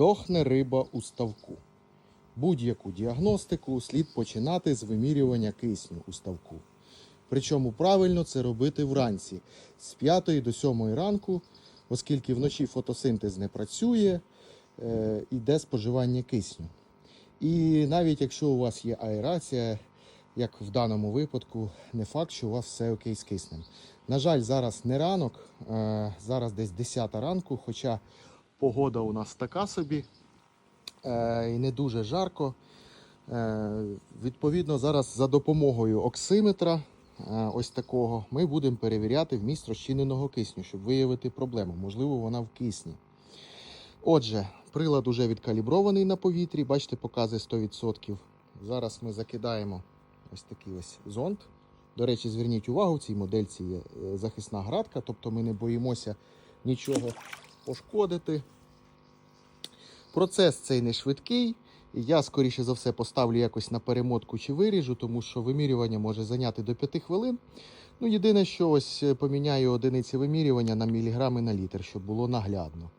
Дохне риба у ставку. Будь-яку діагностику слід починати з вимірювання кисню у ставку. Причому правильно це робити вранці з 5 до 7 ранку, оскільки вночі фотосинтез не працює, е, йде споживання кисню. І навіть якщо у вас є аерація, як в даному випадку, не факт, що у вас все окей з киснем. На жаль, зараз не ранок, е, зараз десь 10 ранку, хоча погода у нас така собі е, і не дуже жарко. Е, Відповідно, зараз за допомогою оксиметра, е, ось такого, ми будемо перевіряти вміст розчиненого кисню, щоб виявити проблему. Можливо, вона в кисні. Отже, прилад уже відкалібрований на повітрі, бачите, показує 100%. Зараз ми закидаємо ось такий ось зонд. До речі, зверніть увагу, в цій модельці є е, захисна градка, тобто ми не боїмося нічого пошкодити. Процес цей не швидкий. Я, скоріше за все, поставлю якось на перемотку чи виріжу, тому що вимірювання може зайняти до 5 хвилин. Ну, єдине, що ось е, поміняю одиниці вимірювання на міліграми на літр, щоб було наглядно.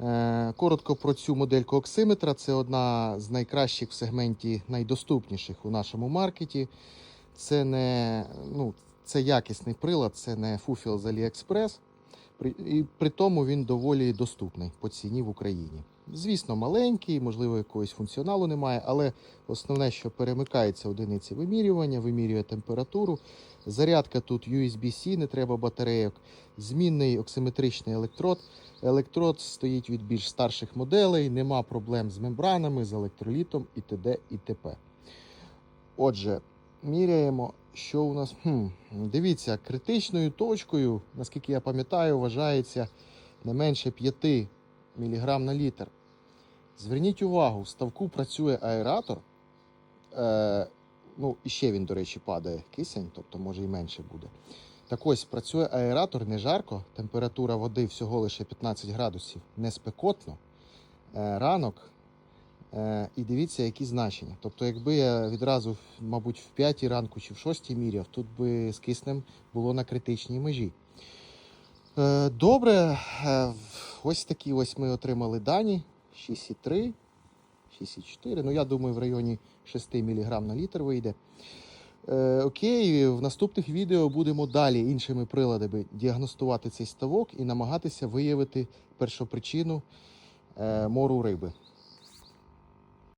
Е, Коротко про цю модельку оксиметра. Це одна з найкращих в сегменті найдоступніших у нашому маркеті. Це не ну, це якісний прилад, це не фуфіл з AliExpress. І при тому він доволі доступний по ціні в Україні. Звісно, маленький, можливо, якогось функціоналу немає, але основне, що перемикається одиниці вимірювання, вимірює температуру. Зарядка тут USB-C, не треба батарейок. Змінний оксиметричний електрод. Електрод стоїть від більш старших моделей, нема проблем з мембранами, з електролітом і т.д. і т.п. Отже, міряємо, що у нас. Хм, дивіться, критичною точкою, наскільки я пам'ятаю, вважається не менше 5 мг на літр. Зверніть увагу, в ставку працює аератор. Е, ну, і ще він, до речі, падає кисень, тобто може і менше буде. Так ось працює аератор не жарко, температура води всього лише 15 градусів, не спекотно. Е, ранок. Е, і дивіться, які значення. Тобто, якби я відразу, мабуть, в 5 ранку чи в 6 міряв, тут би з киснем було на критичній межі. Е, Добре, е, ось такі ось ми отримали дані: 6,3, 6,4. Ну, я думаю, в районі 6 мг на літр вийде. Окей, в наступних відео будемо далі іншими приладами діагностувати цей ставок і намагатися виявити першопричину мору риби.